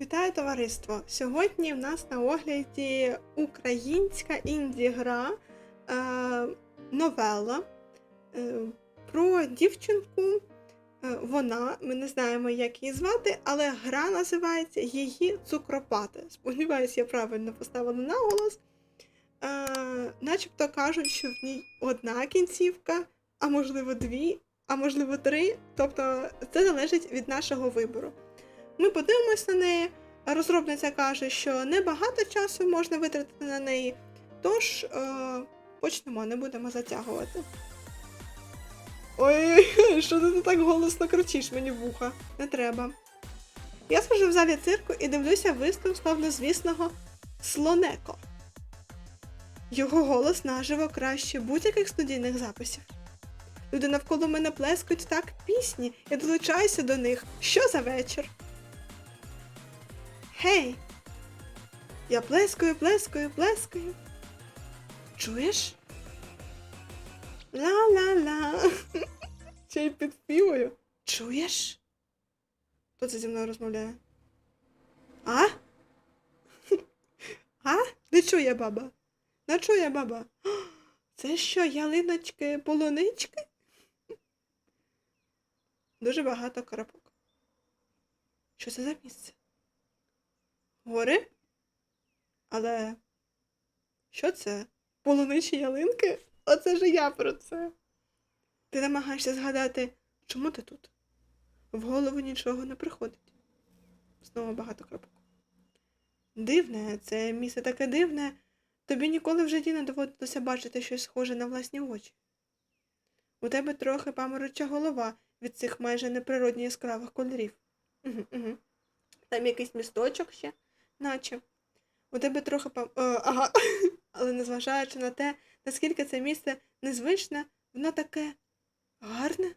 Вітаю товариство! Сьогодні в нас на огляді українська інді-гра е, новела е, про дівчинку. Е, вона, ми не знаємо, як її звати, але гра називається Її цукропати. Сподіваюсь, я правильно поставила наголос. Е, начебто кажуть, що в ній одна кінцівка, а можливо дві, а можливо три. Тобто це залежить від нашого вибору. Ми подивимось на неї. Розробниця каже, що небагато часу можна витратити на неї. Тож е, почнемо, не будемо затягувати. Ой, що ти так голосно кричиш мені вуха? Не треба. Я схожу в залі цирку і дивлюся виступ славнозвісного Слонеко. Його голос наживо краще будь-яких студійних записів. Люди навколо мене плескають так пісні, я долучаюся до них. Що за вечір? Гей! Я плескаю, плескаю, плескаю. Чуєш? Ла-ла-ла. Ще й підспіваю. Чуєш? Хто це зі мною розмовляє? А? А? Не чує баба. Не чує баба. Це що, ялиночки, полунички? Дуже багато крапок. Що це за місце? Гори? Але що це? Полуничі ялинки? Оце ж я про це. Ти намагаєшся згадати, чому ти тут? В голову нічого не приходить. Знову багато крапок. Дивне, це місце таке дивне. Тобі ніколи в житті не доводилося бачити щось схоже на власні очі. У тебе трохи памороча голова від цих майже неприродні яскравих кольорів. Угу, угу. Там якийсь місточок ще наче. У тебе трохи пам... О, ага. Але незважаючи на те, наскільки це місце незвичне, воно таке гарне.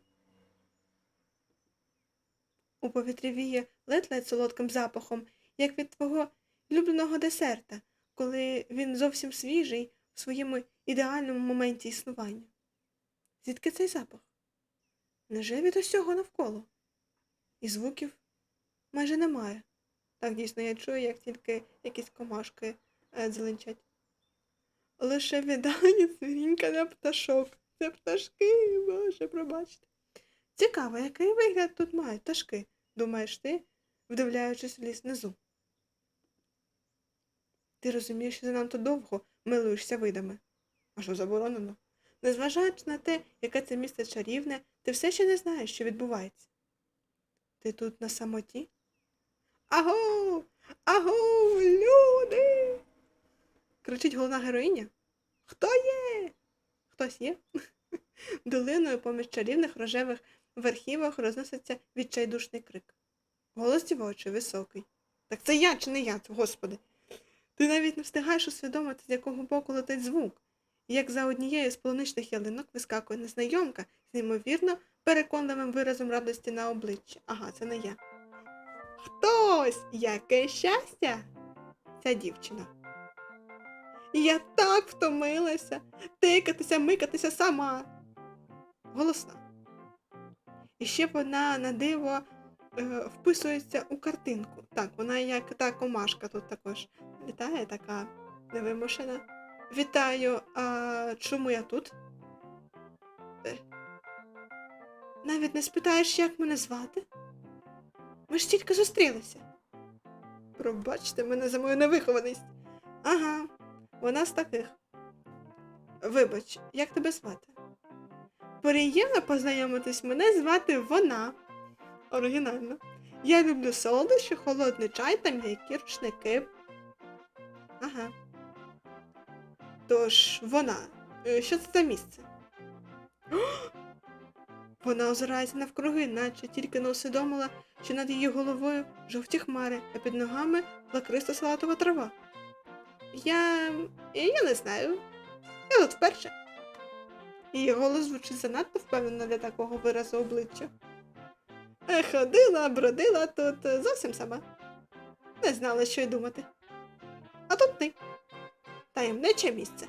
У повітрі віє ледь-ледь солодким запахом, як від твого улюбленого десерта, коли він зовсім свіжий в своєму ідеальному моменті існування. Звідки цей запах? Неже від усього навколо? І звуків майже немає. Так, дійсно, я чую, як тільки якісь комашки е, дзеленчать. Лише віддані цвірінька на пташок. Це пташки, боже, пробачте. Цікаво, який вигляд тут мають пташки, думаєш ти, вдивляючись в ліс внизу. Ти розумієш, що занадто довго милуєшся видами. А що заборонено? Незважаючи на те, яке це місце чарівне, ти все ще не знаєш, що відбувається. Ти тут на самоті? Аго! Аго, люди! кричить головна героїня. Хто є? Хтось є? Долиною поміж чарівних рожевих верхівок розноситься відчайдушний крик. Голос дівочий, високий. Так це я чи не я, господи? Ти навіть не встигаєш усвідомити, з якого боку летить звук, і як за однією з полуничних ялинок вискакує незнайомка з неймовірно переконливим виразом радості на обличчі. Ага, це не я. Хтось! Яке щастя! Ця дівчина. Я так втомилася тикатися, микатися сама. Голосна. І ще вона на диво е, вписується у картинку. Так, вона як та комашка тут також літає, така невимушена. Вітаю, а чому я тут? Е. Навіть не спитаєш, як мене звати? Ми ж тільки зустрілися. Пробачте мене за мою невихованість. Ага, вона з таких. Вибач, як тебе звати? Приємно познайомитись, мене звати вона. Оригінально. Я люблю солодощі, холодний чай та м'які рушники. Ага. Тож, вона. Е, Що це за місце? Вона озирається навкруги, наче тільки не усвідомила, що над її головою жовті хмари, а під ногами лакриста салатова трава. Я. я не знаю. Я тут вперше. Її голос звучить занадто впевнено для такого виразу обличчя. Е, Ходила, бродила тут е, зовсім сама. Не знала, що й думати. А тут ти. Таємниче місце.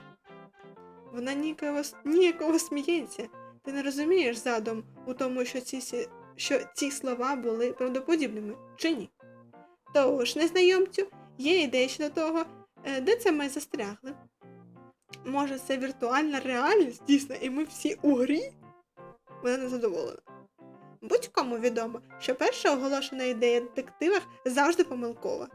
Вона ніяково, ніяково сміється. Ти не розумієш задум у тому, що ці, що ці слова були правдоподібними, чи ні? Тож, незнайомцю, є ідея щодо того, е, де це ми застрягли. Може, це віртуальна реальність, дійсно, і ми всі у грі? Вона незадоволена. Будь-кому відомо, що перша оголошена ідея в детективах завжди помилкова.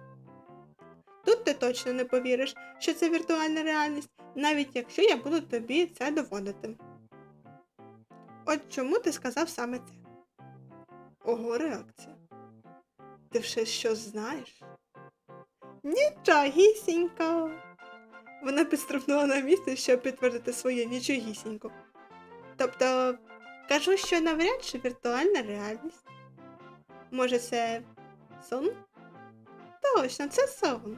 Тут ти точно не повіриш, що це віртуальна реальність, навіть якщо я буду тобі це доводити. От чому ти сказав саме це? Ого, реакція. Ти вже щось знаєш? Нічогісінько. Вона підстрибнула на місце, щоб підтвердити своє нічогісінько. Тобто, кажу, що навряд чи віртуальна реальність. Може, це сон? Точно, це сон.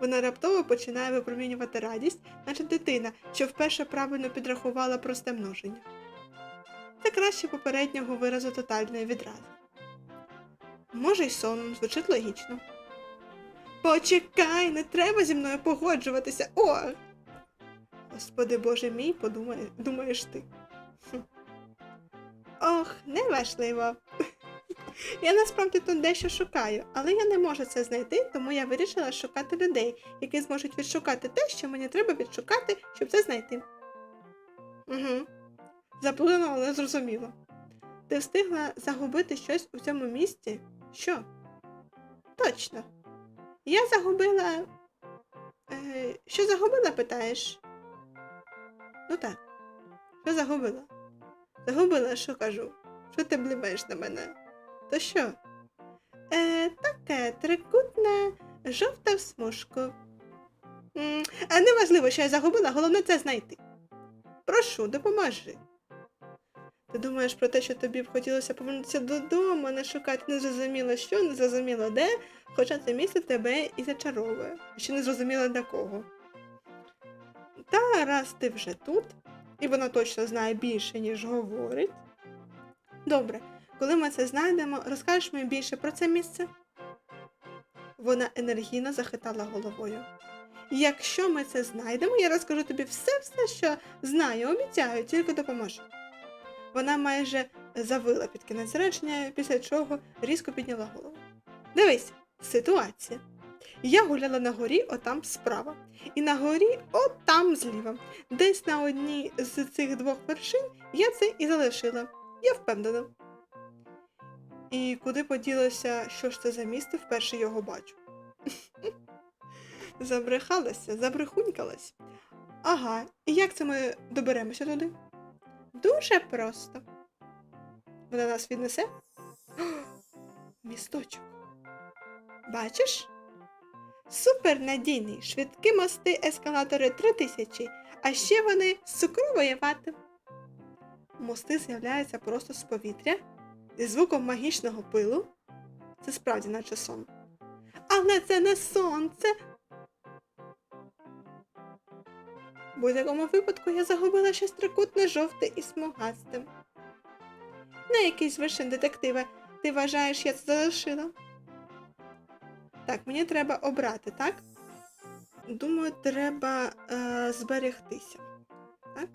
Вона раптово починає випромінювати радість, наче дитина, що вперше правильно підрахувала просте множення. Це краще попереднього виразу тотальної відрази. Може, й сон звучить логічно. Почекай, не треба зі мною погоджуватися. О! Господи Боже мій, подумає, думаєш ти. Хм. Ох, неважливо. Я насправді тут дещо шукаю, але я не можу це знайти, тому я вирішила шукати людей, які зможуть відшукати те, що мені треба відшукати, щоб це знайти. Угу. Заплутано, але зрозуміло. Ти встигла загубити щось у цьому місці? Що? Точно. Я загубила. Е, що загубила, питаєш? Ну так. Що загубила? Загубила, що кажу? Що ти блимаєш на мене? То що? Е, таке трикутне, жовта в смужку. М, а неважливо, що я загубила, головне це знайти. Прошу, допоможи. Ти думаєш про те, що тобі б хотілося повернутися додому, не шукати незрозуміло що, незрозуміло де, хоча це місце тебе і зачаровує, ще не зрозуміло для кого. Та раз ти вже тут, і вона точно знає більше, ніж говорить. Добре, коли ми це знайдемо, розкажеш мені більше про це місце? Вона енергійно захитала головою. Якщо ми це знайдемо, я розкажу тобі все-все, що знаю, обіцяю, тільки допоможу. Вона майже завила під кінець речення, після чого різко підняла голову. Дивись, ситуація. Я гуляла на горі отам справа, і на горі отам зліва. Десь на одній з цих двох вершин я це і залишила. Я впевнена. І куди поділося, що ж це за місце, вперше його бачу. Забрехалася, забрехунькалась. Ага, і як це ми доберемося туди? Дуже просто. Вона нас віднесе? Місточок. Бачиш? Супернадійний, швидкі мости, ескалатори 3000, а ще вони з цукрової вати. Мости з'являються просто з повітря зі звуком магічного пилу. Це справді наче сон. Але це не сон, це. Будь-якому випадку я загубила щось трикутне жовте і смугасте. На якийсь вершин детектива ти вважаєш, я це залишила? Так, мені треба обрати, так? Думаю, треба е, зберегтися. Так?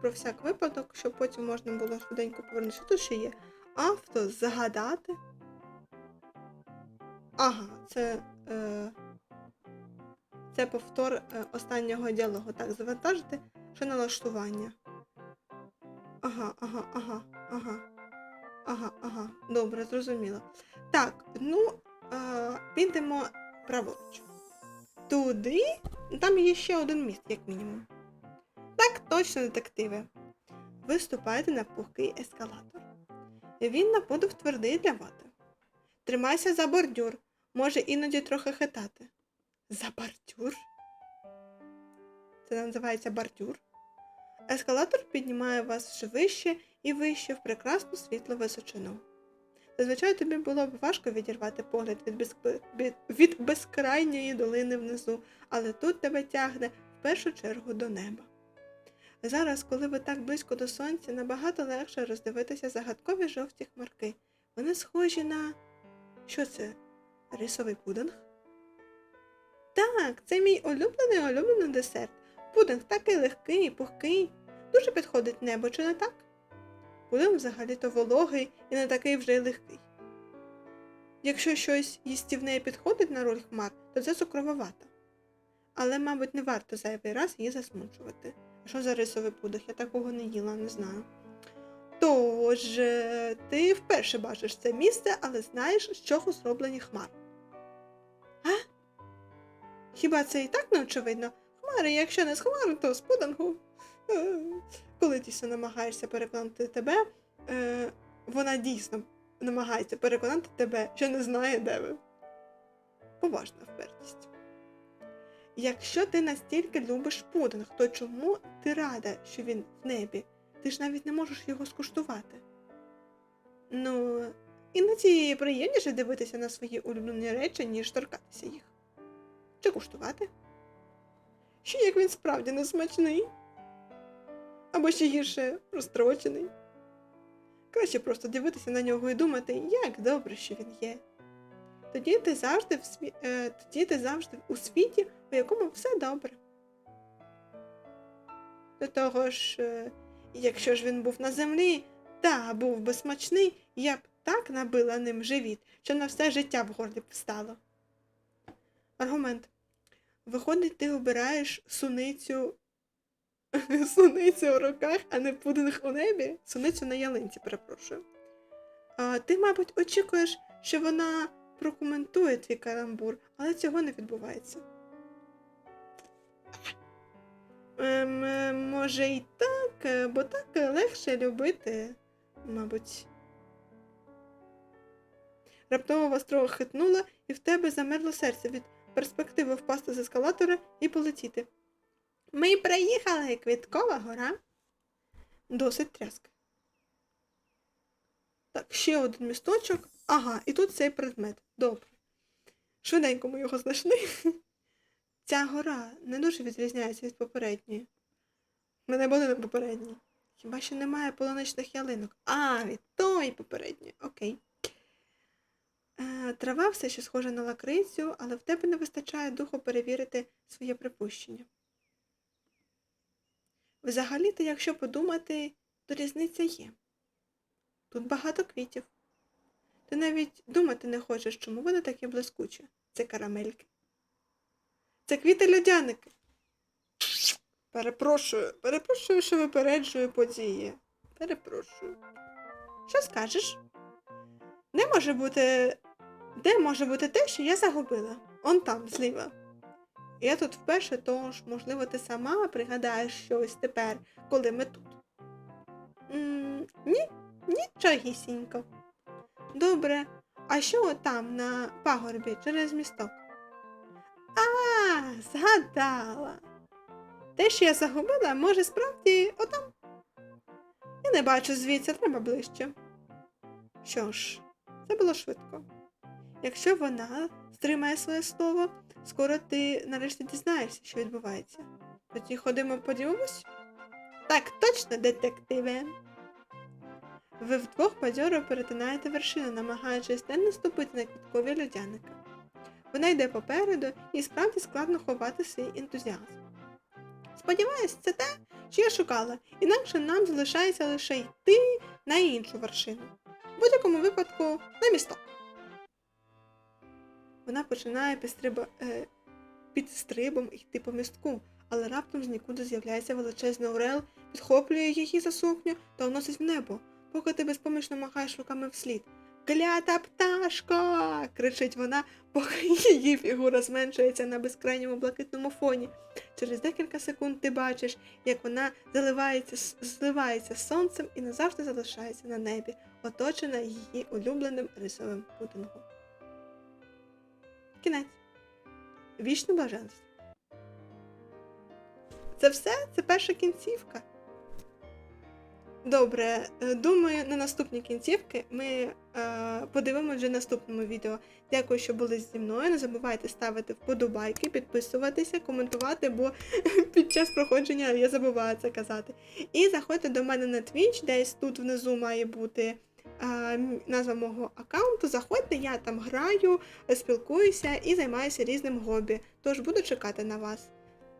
Про всяк випадок, щоб потім можна було швиденько повернутися. Тут ще є авто, загадати. Ага, це. Е, це повтор е, останнього діалогу. Так, завантажити, що налаштування. Ага, ага, ага, ага. Ага, ага, добре, зрозуміло. Так, ну, е, підемо праворуч. Туди, там є ще один міст, як мінімум. Так, точно, детективи. Ви вступаєте на пухкий ескалатор. Він на подив твердий для вати. Тримайся за бордюр, може іноді трохи хитати. За бордюр? Це називається бордюр. Ескалатор піднімає вас ще вище і вище в прекрасну світлу височину. Зазвичай тобі було б важко відірвати погляд від, від, від безкрайньої долини внизу, але тут тебе тягне в першу чергу до неба. Зараз, коли ви так близько до сонця, набагато легше роздивитися загадкові жовті хмарки. Вони схожі на. Що це? Рисовий пудинг? Так, це мій улюблений улюблений десерт. Пудинг такий легкий пухкий. Дуже підходить небо, чи не так? Пудинг взагалі-то вологий і не такий вже й легкий. Якщо щось їстівне підходить на роль хмар, то це цукрова вата. Але, мабуть, не варто зайвий раз її засмучувати. А що за рисовий пудах? Я такого не їла, не знаю. Тож, е, ти вперше бачиш це місце, але знаєш, з чого зроблені хмари. Хіба це і так не очевидно? Хмари, якщо не з хмари, то з пудингу. Е, Коли дійсно намагаєшся переконати тебе, е, вона дійсно намагається переконати тебе, що не знає, де ви. Поважна впертість. Якщо ти настільки любиш пудинг, то чому ти рада, що він в небі? Ти ж навіть не можеш його скуштувати. Ну, іноді приємніше дивитися на свої улюблені речі, ніж торкатися їх. Чи куштувати? Що як він справді не смачний? Або ще гірше розстрочений. Краще просто дивитися на нього і думати, як добре, що він є. Тоді ти завжди в сві... е, тоді ти завжди у світі, у якому все добре. До того ж, е, якщо ж він був на землі та був би смачний, я б так набила ним живіт, що на все життя в горлі б встало. Аргумент. Виходить, ти обираєш суницю суницю у руках, а не пудинг у небі. Суницю на ялинці, перепрошую. А, ти, мабуть, очікуєш, що вона прокоментує твій каламбур, але цього не відбувається. Ем, е, може і так, е, бо так легше любити, мабуть. Раптово вас трохи хитнуло, і в тебе замерло серце від перспективи впасти з ескалатора і полетіти. Ми приїхали, Квіткова гора. Досить тряска. Так, ще один місточок. Ага, і тут цей предмет. Добре. Швиденько ми його знайшли. Ця гора не дуже відрізняється від попередньої. Мене буде на попередній. Хіба що немає полуничних ялинок. А, від тої попередньої. Окей. Трава все ще схожа на лакрицю, але в тебе не вистачає духу перевірити своє припущення. Взагалі-то, якщо подумати, то різниця є. Тут багато квітів. Ти навіть думати не хочеш, чому вони такі блискучі. Це карамельки. Це квіти льодяники. Перепрошую, перепрошую, що випереджую події. Перепрошую. Що скажеш? Не може бути. Де може бути те, що я загубила? Он там, зліва. Я тут вперше, тож, можливо, ти сама пригадаєш щось тепер, коли ми тут. м ні, нічогісінько. Добре, а що там на пагорбі через місток? А, згадала. Те, що я загубила, може справді отам. Я не бачу звідси, треба ближче. Що ж, це було швидко. Якщо вона стримає своє слово, скоро ти нарешті дізнаєшся, що відбувається. Тоді ходимо подивимось? Так, точно, детективе. Ви вдвох бадьоро перетинаєте вершину, намагаючись не наступити на квіткові людяники. Вона йде попереду і справді складно ховати свій ентузіазм. Сподіваюсь, це те, що я шукала, інакше нам залишається лише йти на іншу вершину. В будь-якому випадку на місто. Вона починає е... під стрибом йти по містку, але раптом з нікуди з'являється величезний орел, підхоплює її за сукню та уносить в небо, поки ти безпомічно махаєш руками вслід. Клята пташко! кричить вона, поки її фігура зменшується на безкрайньому блакитному фоні. Через декілька секунд ти бачиш, як вона заливається, зливається сонцем і назавжди залишається на небі, оточена її улюбленим рисовим пудингом. Кінець. Вічне блаженство. Це все? Це перша кінцівка. Добре, е, думаю, на наступні кінцівки ми е, подивимося вже в наступному відео. Дякую, що були зі мною. Не забувайте ставити вподобайки, підписуватися, коментувати, бо під час проходження я забуваю це казати. І заходьте до мене на Twitch, десь тут внизу має бути назва мого аккаунту. Заходьте, я там граю, спілкуюся і займаюся різним хобі. Тож буду чекати на вас.